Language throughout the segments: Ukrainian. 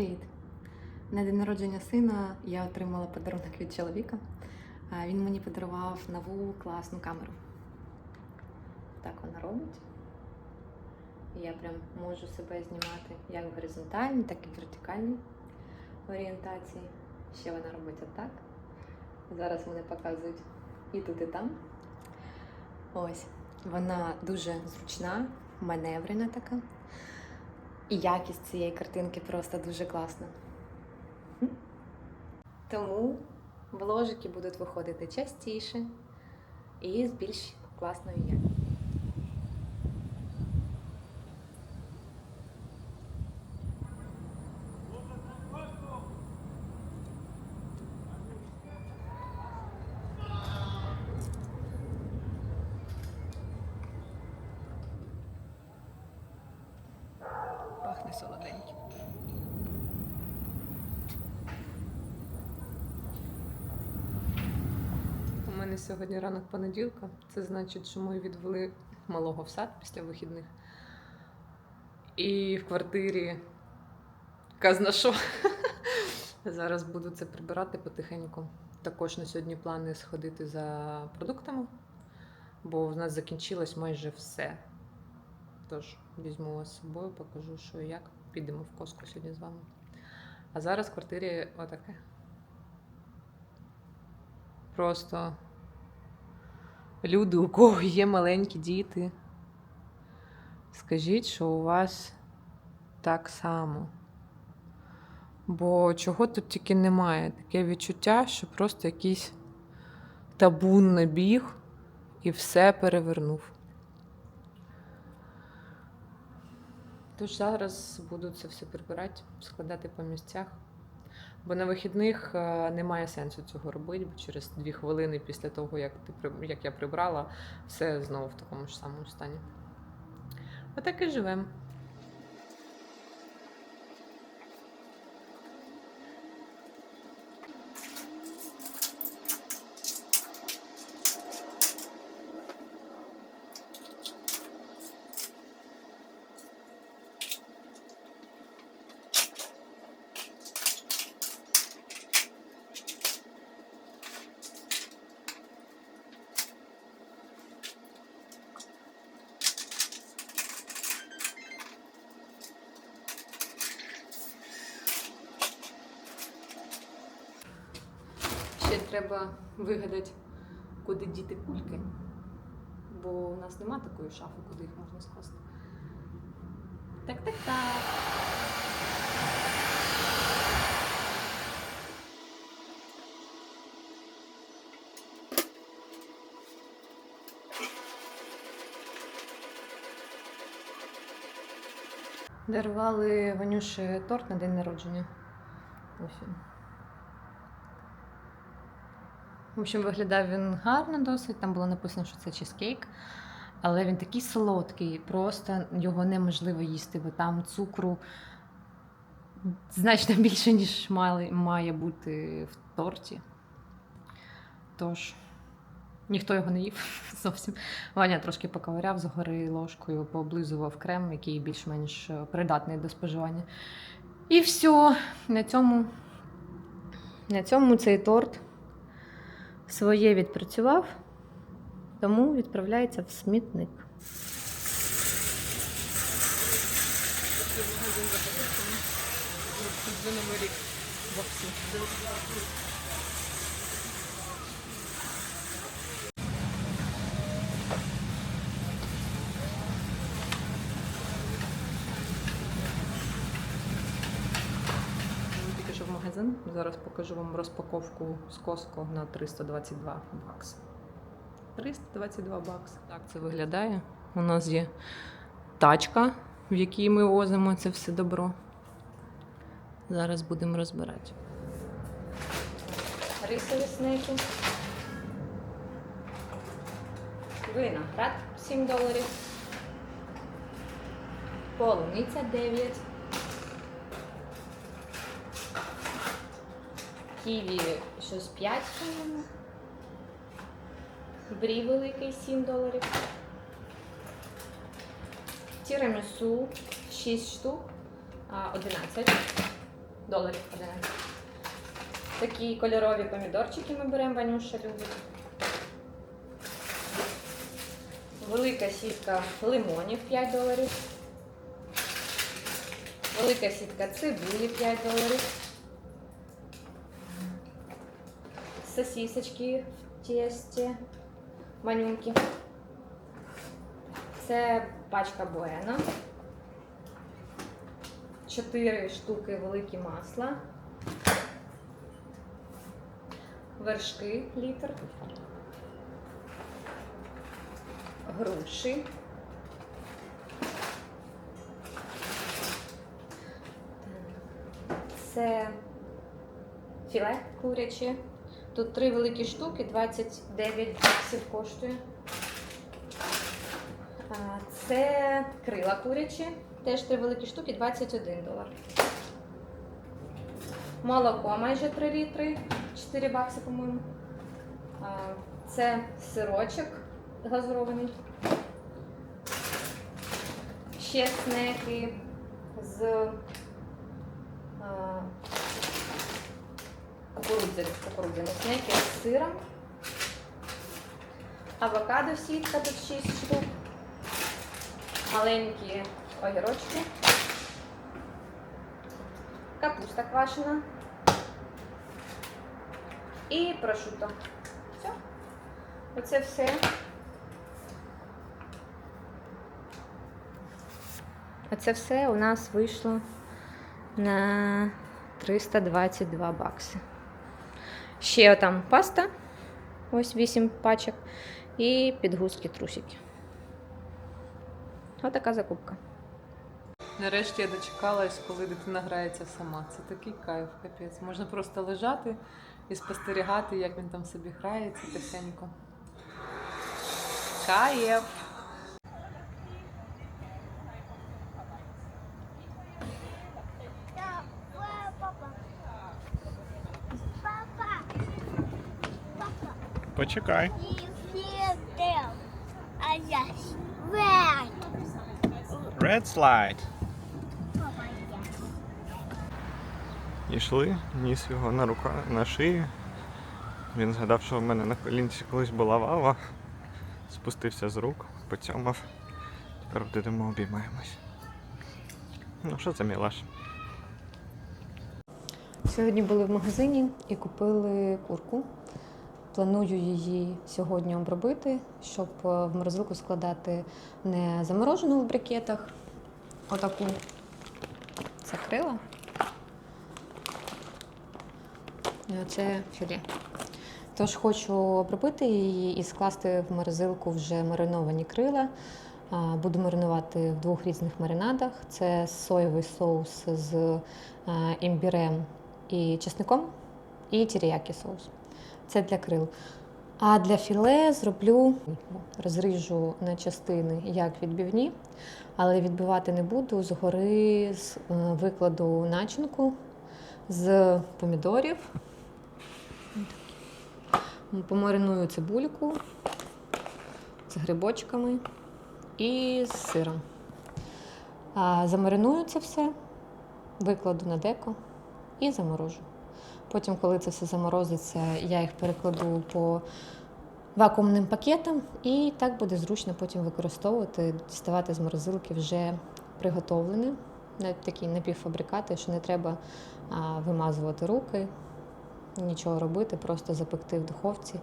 Привіт! На день народження сина я отримала подарунок від чоловіка. Він мені подарував нову класну камеру. Так вона робить. Я прям можу себе знімати як в горизонтальній, так і в вертикальній орієнтації. Ще вона робить отак. Зараз вони показують і тут, і там. Ось. Вона дуже зручна, маневрена така. І якість цієї картинки просто дуже класна. Тому вложики будуть виходити частіше і з більш класною якістю. Мене сьогодні ранок понеділка. Це значить, що ми відвели малого в сад після вихідних. І в квартирі казна що. Зараз буду це прибирати потихеньку. Також на сьогодні плани сходити за продуктами, бо в нас закінчилось майже все. Тож візьму вас з собою, покажу, що і як. Підемо в коску сьогодні з вами. А зараз в квартирі отаке. Просто люди, у кого є маленькі діти. Скажіть, що у вас так само. Бо чого тут тільки немає. Таке відчуття, що просто якийсь табун набіг і все перевернув. Тож зараз буду це все прибирати, складати по місцях. Бо на вихідних е, немає сенсу цього робити, бо через дві хвилини після того, як, ти, як я прибрала, все знову в такому ж самому стані. Отак і живемо. Ще треба вигадати, куди діти кульки. Бо у нас нема такої шафи, куди їх можна скласти. Так, так, так. Дарували Ванюші торт на день народження. Ось він. В общем, виглядав він гарно досить. Там було написано, що це чизкейк. Але він такий солодкий, просто його неможливо їсти, бо там цукру значно більше, ніж має, бути в торті. Тож, ніхто його не їв зовсім. Ваня трошки поковиряв згори ложкою, пооблизував крем, який більш-менш е, придатний до споживання. І все, на цьому, на цьому цей торт своє відпрацював, тому відправляється в смітник. Тільки що в магазин. Зараз покажу вам розпаковку з Коско на 322 бакси. 322 бакси. Так це виглядає. У нас є тачка, в якій ми возимо це все добро. Зараз будемо розбирати. Рисові снеки. Виноград 7 доларів. Полуниця 9. Ківі щось 5, по-моєму. Брі великий 7 доларів. Тірамісу 6 штук, 11. доларів 11. Такі кольорові помідорчики ми беремо, Ванюша любить. Велика сітка лимонів 5 доларів. Велика сітка цибулі 5 доларів. Сосисочки в тесті. Манюнькі. Це пачка буена. 4 штуки великі масла. Вершки літр. Груші. Це філе куряче. Тут три великі штуки, 29 баксів коштує. Це крила курячі, теж три великі штуки, 21 долар. Молоко майже 3 літри, 4 бакси, по-моєму. Це сирочок глазурований. Ще снеки з а, кукурудзяних кукурудзяних снеків з сиром. Авокадо сітка тут 6 штук. Маленькі огірочки. Капуста квашена. І прошуто. Все. Оце все. Оце все у нас вийшло на 322 бакси. Ще там паста, ось 8 пачок, і підгузки трусики. Ось така закупка. Нарешті я дочекалась, коли дитина грається сама. Це такий кайф, капець. Можна просто лежати і спостерігати, як він там собі грається тихенько. Кайф! Почекай. Just red. Red slide. Йшли, ніс його на рука, на шиї. Він згадав, що в мене на колінці колись була лава. Спустився з рук, поцьомав. Тепер будемо обіймаємось. Ну що це мілаш? Сьогодні були в магазині і купили курку. Планую її сьогодні обробити, щоб е, в морозилку складати не заморожену в брикетах, отаку це крила. І оце філе. Тож хочу обробити її і скласти в морозилку вже мариновані крила. Буду маринувати в двох різних маринадах. Це соєвий соус з е, імбірем і чесником, і тіріякі соус. Це для крил. А для філе зроблю, розріжу на частини як відбивні, але відбивати не буду. Згори з- е, викладу начинку з помідорів. Помариную цибульку з грибочками і з сиром. Замариную це все, викладу на деко і заморожу. Потім, коли це все заморозиться, я їх перекладу по вакуумним пакетам, і так буде зручно потім використовувати, діставати з морозилки вже приготовлене, навіть такі напівфабрикати, що не треба а, вимазувати руки, нічого робити, просто запекти в духовці.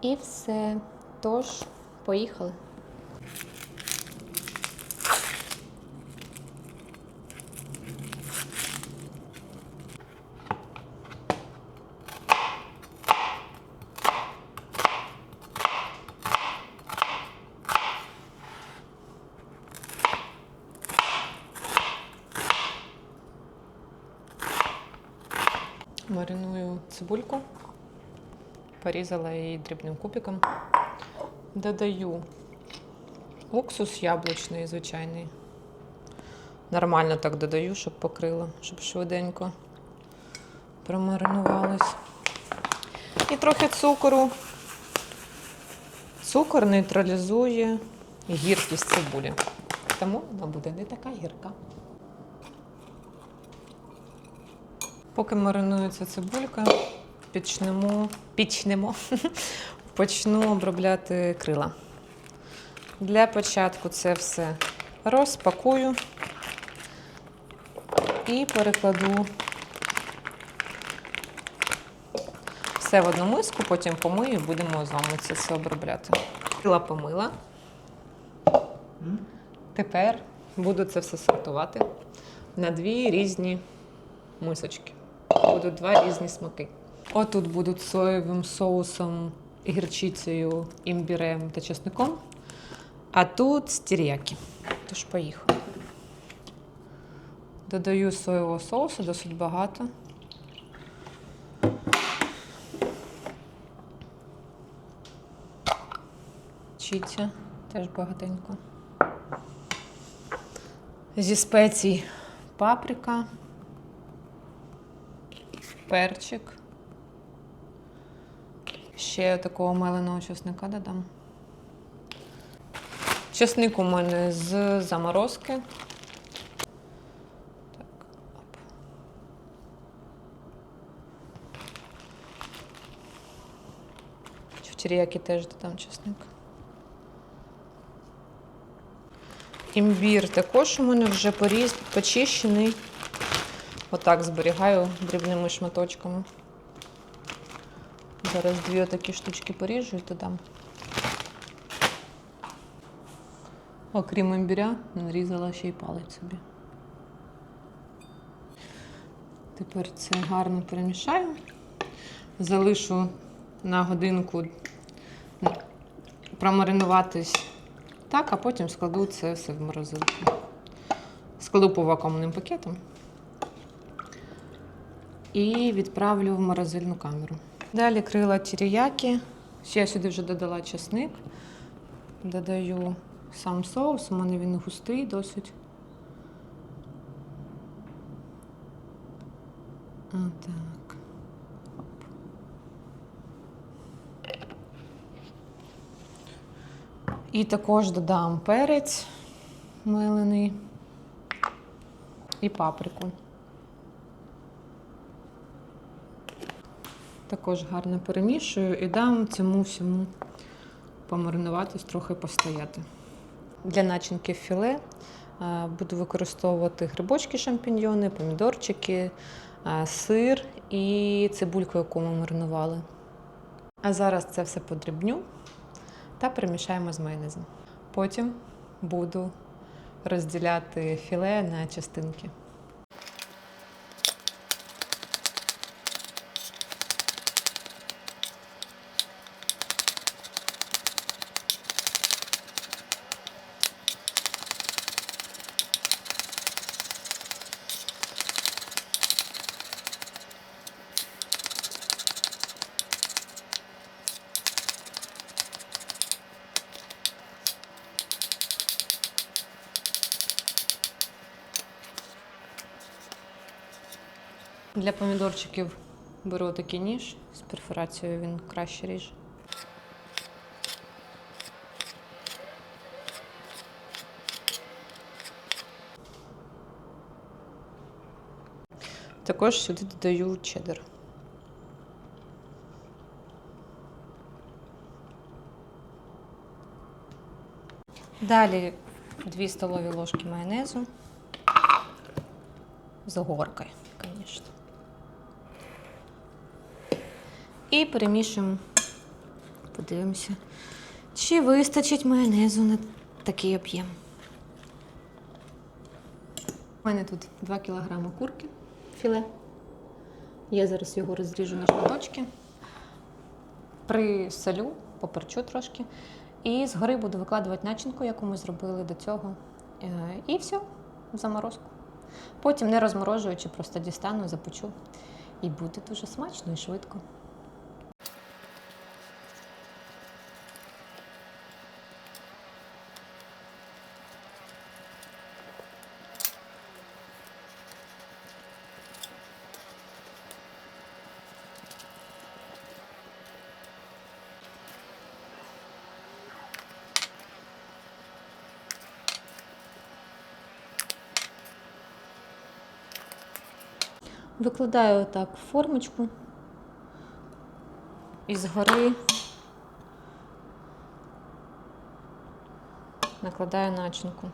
І все. Тож, поїхали. Цибульку, порізала її дрібним кубиком. Додаю уксус яблучний, звичайний. Нормально так додаю, щоб покрило, щоб швиденько промаринувалось. І трохи цукору. Цукор нейтралізує гіркість цибулі. Тому вона буде не така гірка. Поки маринується цибулька, почнемо, почнемо, почну обробляти крила. Для початку це все розпакую і перекладу все в одну миску, потім помию і будемо з вами це все обробляти. Крила помила. Тепер буду це все сортувати на дві різні мисочки. Будуть два різні смаки. Отут будуть соєвим соусом, гірчицею, імбірем та чесником. А тут стір'які. Тож поїхали. Додаю соєвого соусу досить багато. Чіця теж багатенько. Зі спецій паприка, перчик. Ще такого меленого чесника додам. Чесник у мене з заморозки. Так, оп. В теріякі теж додам чесник. Імбір також у мене вже поріз, почищений. Отак зберігаю дрібними шматочками. Зараз дві отакі штучки поріжу і додам. Окрім імбіря, нарізала ще й палець собі. Тепер це гарно перемішаю. Залишу на годинку промаринуватись так, а потім складу це все в морозилку. Складу по вакуумним пакетам і відправлю в морозильну камеру. Далі крила тіріякі. Ще я сюди вже додала чесник. Додаю сам соус, у мене він густий досить. Отак. І також додам перець мелений і паприку. Також гарно перемішую і дам цьому всьому помаринуватись, трохи постояти. Для начинки філе е, буду використовувати грибочки, шампіньйони, помідорчики, е, сир і цибульку, яку ми маринували. А зараз це все подрібню та перемішаємо з майонезом. Потім буду розділяти філе на частинки. Для помідорчиків беру такий ніж з перфорацією, він краще ріже. Також сюди додаю чеддер. Далі 2 столові ложки майонезу з горкою, звісно. І перемішуємо. Подивимося, чи вистачить майонезу на такий об'єм. У мене тут 2 кг курки філе. Я зараз його розріжу на шматочки, присолю, поперчу трошки. І згори буду викладувати начинку, яку ми зробили до цього. Е, І все, в заморозку. Потім, не розморожуючи, просто дістану, запечу. І буде дуже смачно і швидко. Викладаю так в формочку і згори накладаю начинку.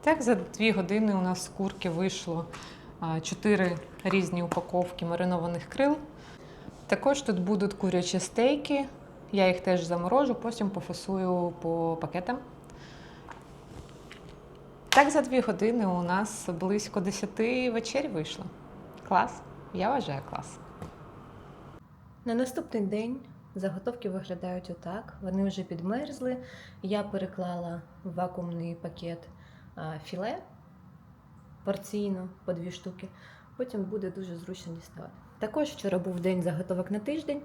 Так, за дві години у нас з курки вийшло чотири різні упаковки маринованих крил. Також тут будуть курячі стейки. Я їх теж заморожу, потім пофасую по пакетам. Так, за дві години у нас близько 10 вечері вийшло. Клас. Я вважаю клас. На наступний день заготовки виглядають отак. Вони вже підмерзли. Я переклала в вакуумний пакет філе порційно по дві штуки. Потім буде дуже зручно діставати. Також вчора був день заготовок на тиждень,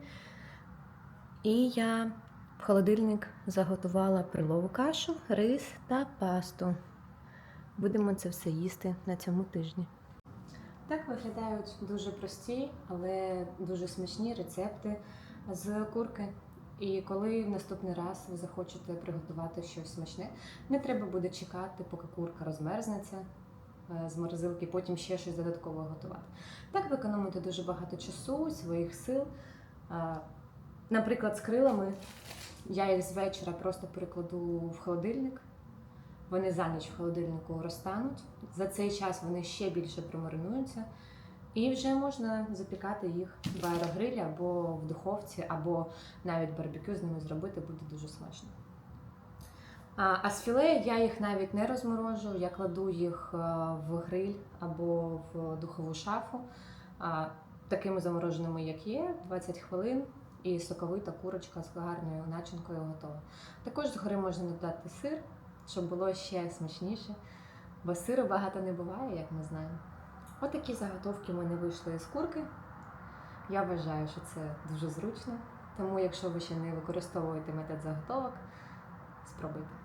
і я в холодильник заготувала прилову кашу, рис та пасту. Будемо це все їсти на цьому тижні. Так виглядають дуже прості, але дуже смачні рецепти з курки. І коли в наступний раз ви захочете приготувати щось смачне, не треба буде чекати, поки курка розмерзнеться е, з морозилки, потім ще щось додатково готувати. Так ви економите дуже багато часу, своїх сил. Наприклад, з крилами я їх з вечора просто перекладу в холодильник. Вони за ніч в холодильнику розтануть. За цей час вони ще більше промаринуються. І вже можна запікати їх в аерогрилі або в духовці, або навіть барбекю з ними зробити буде дуже смачно. А, з філе я їх навіть не розморожу, я кладу їх е, в гриль або в духову шафу. Такими замороженими, як є, 20 хвилин, і соковита курочка з гарною начинкою готова. Також згори можна додати сир, щоб було ще смачніше, бо сиру багато не буває, як ми знаємо. Отакі заготовки в мене вийшли з курки. Я вважаю, що це дуже зручно. Тому, якщо ви ще не використовуєте метод заготовок, спробуйте.